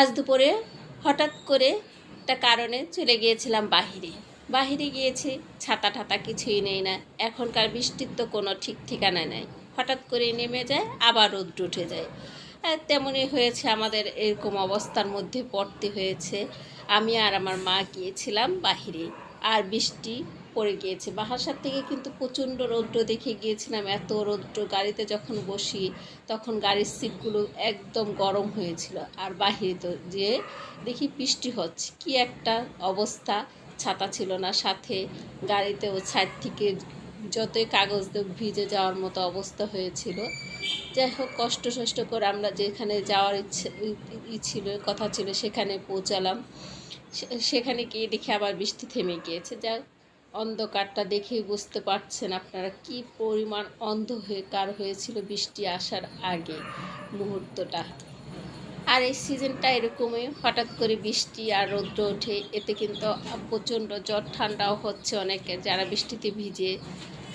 আজ দুপুরে হঠাৎ করে একটা কারণে চলে গিয়েছিলাম বাহিরে। বাহিরে গিয়েছি, ছাতা ঠাতা কিছুই নেই না। এখনকার বৃষ্টির তো কোনো ঠিক ঠিকানা নেই। হঠাৎ করে নেমে যায়, আবার রোদ্র উঠে যায়। তেমনই হয়েছে আমাদের এরকম অবস্থার মধ্যে পড়তে হয়েছে। আমি আর আমার মা গিয়েছিলাম বাহিরে। আর বৃষ্টি পড়ে গিয়েছে। বাসার থেকে কিন্তু প্রচণ্ড রৌদ্র দেখে গিয়েছিলাম। এত রৌদ্র গাড়িতে যখন বসি, তখন গাড়ির সিটগুলো একদম গরম হয়েছিল। আর বাহিরে তো যে দেখি বৃষ্টি হচ্ছে। কি একটা অবস্থা, ছাতা ছিল না। সাথে গাড়িতেও সাইড থেকে যতই কাগজ ভিজে যাওয়ার মতো অবস্থা হয়েছিল। যাই হোক, কষ্ট সষ্ট করে আমরা যেখানে যাওয়ার ইচ্ছে, ই ছিল, কথা ছিল, সেখানে পৌঁছালাম। সেখানে গিয়ে দেখি আবার বৃষ্টি থেমে গিয়েছে। যা অন্ধকারটা দেখেই বুঝতে পারছেন আপনারা কি পরিমাণ অন্ধ হয়ে, কার হয়েছিল বৃষ্টি আসার আগে মুহূর্তটা। আর এই সিজনটা এরকমই, হঠাৎ করে বৃষ্টি আর রৌদ্র ওঠে, এতে কিন্তু প্রচণ্ড জ্বর, ঠান্ডাও হচ্ছে অনেকের, যারা বৃষ্টিতে ভিজে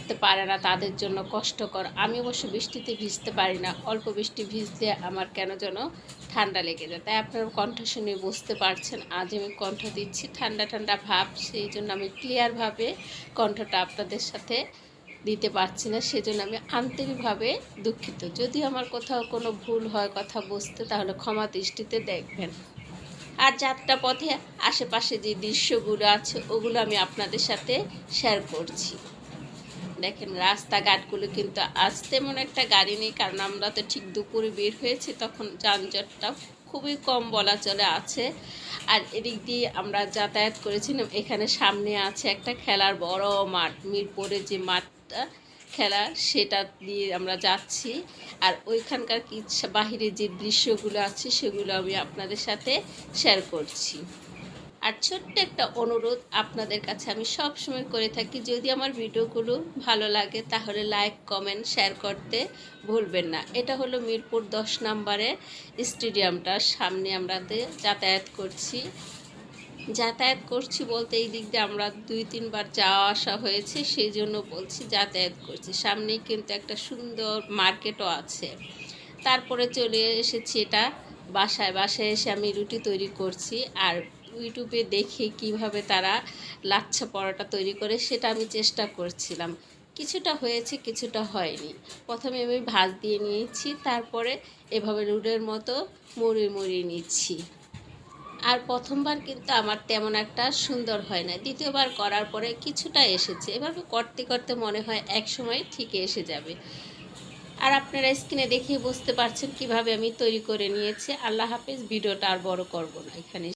তে পারে না, তাদের জন্য কষ্টকর। আমি অবশ্য বৃষ্টিতে ভিজতে পারি না, অল্প বৃষ্টি ভিজতে আমার কেন যেন ঠান্ডা লেগে যায়। তাই আপনারা কণ্ঠ শুনে বুঝতে পারছেন, আজ আমি কণ্ঠ দিচ্ছি ঠান্ডা ঠান্ডা ভাব, সেই জন্য আমি ক্লিয়ারভাবে কণ্ঠটা আপনাদের সাথে দিতে পারছি না, সেজন্য আমি আন্তরিকভাবে দুঃখিত। যদি আমার কোথাও কোনো ভুল হয় কথা বুঝতে, তাহলে ক্ষমা দৃষ্টিতে দেখবেন। আর যাত্রা পথে আশেপাশে যে দৃশ্যগুলো আছে, ওগুলো আমি আপনাদের সাথে শেয়ার করছি। দেখেন রাস্তাঘাটগুলো কিন্তু আজ তেমন একটা গাড়ি নেই, কারণ আমরা তো ঠিক দুপুরে বের হয়েছি, তখন যানজটটা খুবই কম বলা চলে আছে। আর এদিক দিয়ে আমরা যাতায়াত করেছিলাম, এখানে সামনে আছে একটা খেলার বড় মাঠ, মিরপুরে যে মাঠটা খেলা, সেটা দিয়ে আমরা যাচ্ছি। আর ওইখানকার কি বাহিরে যে দৃশ্যগুলো আছে, সেগুলো আমি আপনাদের সাথে শেয়ার করছি। আর ছোট্ট একটা অনুরোধ আপনাদের কাছে আমি সব সময় করে থাকি, যদি আমার ভিডিওগুলো ভালো লাগে তাহলে লাইক, কমেন্ট, শেয়ার করতে ভুলবেন না। এটা হলো মিরপুর দশ নম্বরে স্টেডিয়ামটার সামনে আমরা যাতায়াত করছি। যাতায়াত করছি বলতে এই দিক দিয়ে আমরা দুই, তিনবার যাওয়া আসা হয়েছে, সেই জন্য বলছি যাতায়াত করছি। সামনেই কিন্তু একটা সুন্দর মার্কেটও আছে। তারপরে চলে এসেছি এটা বাসায়। বাসায় এসে আমি রুটি তৈরি করছি আর ইউটিউবে দেখে কীভাবে তারা লাচ্ছা পরোটা তৈরি করে সেটা আমি চেষ্টা করছিলাম। কিছুটা হয়েছে, কিছুটা হয়নি। প্রথমে আমি ভাজ দিয়ে নিয়েছি, তারপরে এভাবে রুডের মতো মুড়িয়ে মুড়িয়ে নিচ্ছি। আর প্রথমবার কিন্তু আমার তেমন একটা সুন্দর হয় না। দ্বিতীয়বার করার পরে কিছুটা এসেছে। এভাবে করতে করতে মনে হয় এক সময় ঠিক এসে যাবে। আর আপনারা স্ক্রিনে দেখিয়ে বুঝতে পারছেন কীভাবে আমি তৈরি করে নিয়েছি। আল্লাহ হাফেজ, ভিডিওটা আর বড় করব না। এখানে